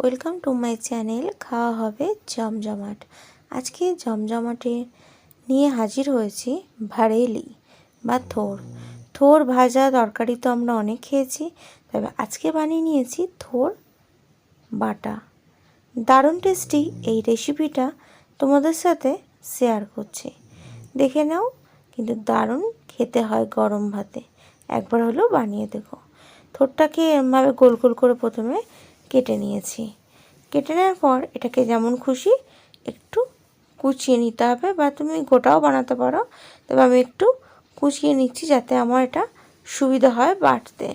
Welcome to my channel, খাওয়া হবে জমজমাট। আজকে জমজমাটে নিয়ে হাজির হয়েছি ভারেলি বা থোর। থোর ভাজা তরকারি তো আমরা অনেক খেয়েছি, তবে আজকে বানিয়ে নিয়েছি থোর বাটা। দারুণ টেস্টি এই রেসিপিটা তোমাদের সাথে শেয়ার করছি। দেখে নাও, কিন্তু দারুণ খেতে হয় গরম ভাতে। একবার হলেও বানিয়ে দেখো। থোরটাকে এরমভাবে গোল গোল করে প্রথমে কেটে নিয়েছি। কেটে নেওয়ার পর এটাকে যেমন খুশি একটু কুচিয়ে নিতে হবে বা তুমি গোটাও বানাতে পারো। তবে আমি একটু কুচিয়ে নিচ্ছি যাতে আমার এটা সুবিধা হয় বাটতে।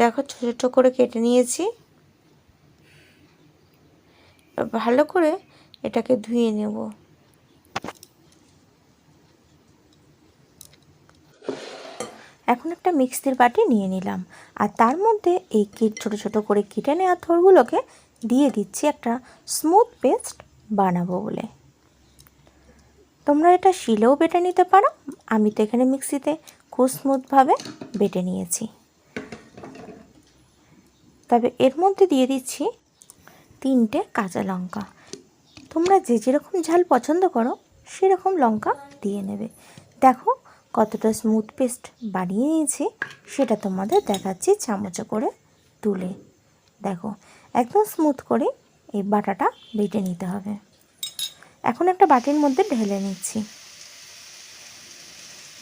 দেখো ছোটো ছোটো করে কেটে নিয়েছি। ভালো করে এটাকে ধুয়ে নেব। এখন একটা মিক্সির বাটি নিয়ে নিলাম। আর তার মধ্যে এই কিট, ছোটো ছোটো করে কেটে নেওয়া থোরগুলোকে দিয়ে দিচ্ছি একটা স্মুথ পেস্ট বানাবো বলে। তোমরা এটা শিলেও বেটে নিতে পারো। আমি তো এখানে মিক্সিতে খুব স্মুথভাবে বেটে নিয়েছি। তবে এর মধ্যে দিয়ে দিচ্ছি তিনটে কাঁচা লঙ্কা। তোমরা যে যেরকম ঝাল পছন্দ করো, সেরকম লঙ্কা দিয়ে নেবে। দেখো কতটা স্মুথ পেস্ট বানিয়ে নিয়েছি, সেটা তোমাদের দেখাচ্ছি চামচে করে তুলে। দেখো, একদম স্মুথ করে এই বাটাটা বেটে নিতে হবে। এখন একটা বাটির মধ্যে ঢেলে নিচ্ছি।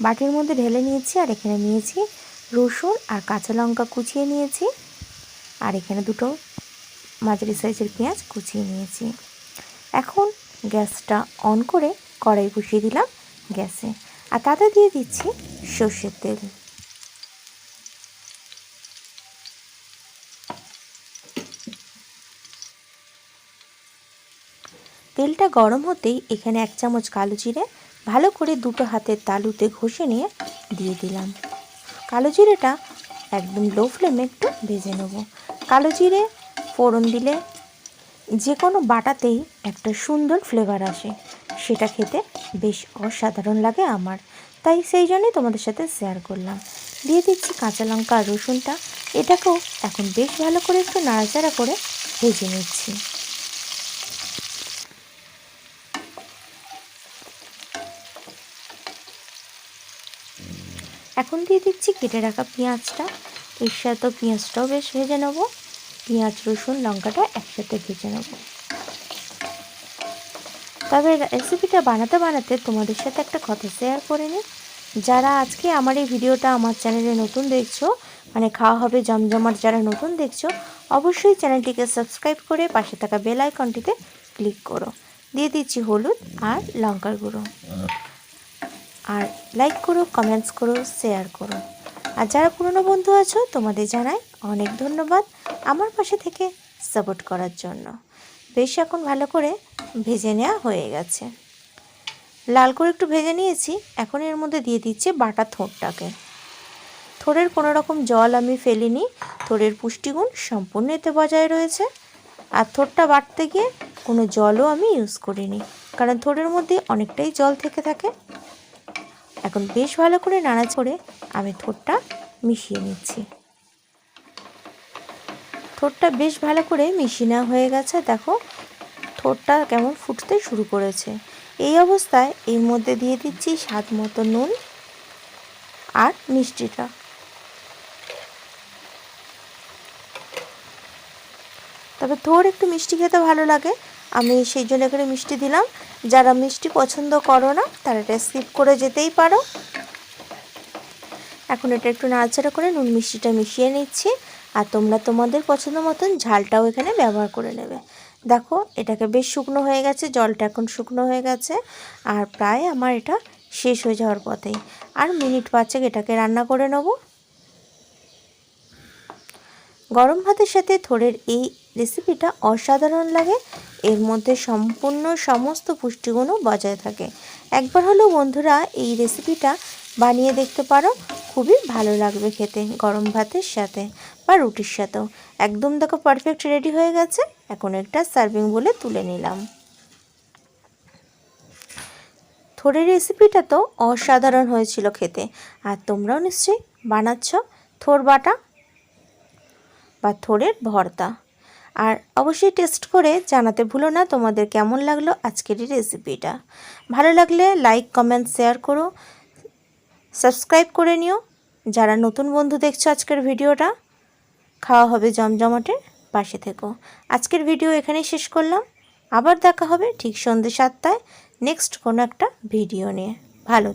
বাটির মধ্যে ঢেলে নিয়েছি, আর এখানে নিয়েছি রসুন আর কাঁচা লঙ্কা কুচিয়ে নিয়েছি, আর এখানে দুটো মাঝারি সাইজের পেঁয়াজ কুচিয়ে নিয়েছি। এখন গ্যাসটা অন করে কড়াই বসিয়ে দিলাম গ্যাসে। আর তাতে দিয়ে দিচ্ছি সর্ষের তেল। তেলটা গরম হতেই এখানে এক চামচ কালো জিরে, ভালো করে দুটো হাতের তালুতে ঘষে নিয়ে দিয়ে দিলাম। কালো জিরেটা একদম লো ফ্লেমে একটু ভেজে নেব। কালো জিরে, ফোড়ন দিলে যে কোনো বাটাতেই একটা সুন্দর ফ্লেভার আসে, সেটা খেতে বেশ অসাধারণ লাগে আমার। তাই সেই জন্যই তোমাদের সাথে শেয়ার করলাম। দিয়ে দিচ্ছি কাঁচা লঙ্কা আর রসুনটা। এটাকেও এখন বেশ ভালো করে একটু নাড়াচাড়া করে ভেজে নিচ্ছি। এখন দিয়ে দিচ্ছি কেটে রাখা পেঁয়াজটা। এর সাথে পেঁয়াজটাও বেশ ভেজে নেব। পেঁয়াজ, রসুন, লঙ্কাটা একসাথে ভেজে নেব। তবে রেসিপিটা বানাতে বানাতে তোমাদের সাথে একটা কথা শেয়ার করে নিই। যারা আজকে আমার এই ভিডিওটা আমার চ্যানেলে নতুন দেখছ মানে খাওয়া হবে জমজমাট যারা নতুন দেখছ, অবশ্যই চ্যানেলটিকে সাবস্ক্রাইব করে পাশে থাকা বেল আইকনটিতে ক্লিক করো। দিয়ে দিচ্ছি হলুদ আর লঙ্কার গুঁড়ো। আর লাইক করো কমেন্টস করো শেয়ার করো। আর যারা পুরনো বন্ধু আছো, তোমাদের জানাই অনেক ধন্যবাদ আমার পাশে থেকে সাপোর্ট করার জন্য। বেশ এখন ভালো করে ভেজে নেওয়া হয়ে গেছে। লাল করে একটু ভেজে নিয়েছি, এখন এর মধ্যে দিয়ে দিচ্ছি বাটা থোড়টাকে থোড়ের কোনো রকম জল আমি ফেলিনি থোড়ের পুষ্টিগুণ সম্পূর্ণ এতে বজায় রয়েছে। আর থোড়টা বাটতে গিয়ে কোনো জলও আমি ইউজ করিনি, কারণ থোড়ের মধ্যে অনেকটাই জল থেকে থাকে। এখন বেশ ভালো করে নাড়া করে আমি থোড়টা মিশিয়ে নিচ্ছি। থোড়টা বেশ ভালো করে মিশিয়ে নেওয়া হয়ে গেছে, দেখো। থোড়টা কেমন ফুটতে শুরু করেছে। এই অবস্থায় এর মধ্যে দিয়ে দিচ্ছি স্বাদ মতো নুন আর মিষ্টিটা। তবে থোড় একটু মিষ্টি খেতে ভালো লাগে। আমি সেই জন্য করে মিষ্টি দিলাম। যারা মিষ্টি পছন্দ করো না, তারা এটা স্কিপ করে যেতেই পারো। এখন এটা একটু নাড়াচাড়া করে নুন মিষ্টিটা মিশিয়ে নিচ্ছি। আর তোমরা তোমাদের পছন্দ মতন ঝালটাও এখানে ব্যবহার করে নেবে। দেখো, এটাকে বেশ শুকনো হয়ে গেছে, জলটা এখন শুকনো হয়ে গেছে। আর প্রায় আমার এটা শেষ হয়ে যাওয়ার পথেই। আর মিনিট পাঁচেক এটাকে রান্না করে নেব। গরম ভাতের সাথে থোড়ের এই রেসিপিটা অসাধারণ লাগে। এর মধ্যে সম্পূর্ণ সমস্ত পুষ্টিগুণও বজায় থাকে। একবার হলেও বন্ধুরা, এই রেসিপিটা বানিয়ে দেখতে পারো। খুবই ভালো লাগবে খেতে, গরম ভাতের সাথে বা রুটির সাথেও। একদম দেখো পারফেক্ট রেডি হয়ে গেছে। এখন একটা সার্ভিং বলে তুলে নিলাম। থোড়ের রেসিপিটা তো অসাধারণ হয়েছিল খেতে। আর তোমরাও নিশ্চয়ই বানাচ্ছ থোর বাটা বা থোড়ের ভর্তা। আর অবশ্যই টেস্ট করে জানাতে ভুলো না তোমাদের কেমন লাগল আজকের এই রেসিপিটা ভালো লাগলে লাইক কমেন্ট শেয়ার করো। সাবস্ক্রাইব করে নিও। যারা নতুন বন্ধু দেখছ আজকের ভিডিওটা, খাওয়া হবে জমজমাটের পাশে থেকো। আজকের ভিডিও এখানেই শেষ করলাম। আবার দেখা হবে ঠিক সন্ধ্যে সাতটায় নেক্সট কোনো একটা ভিডিও নিয়ে। ভালো।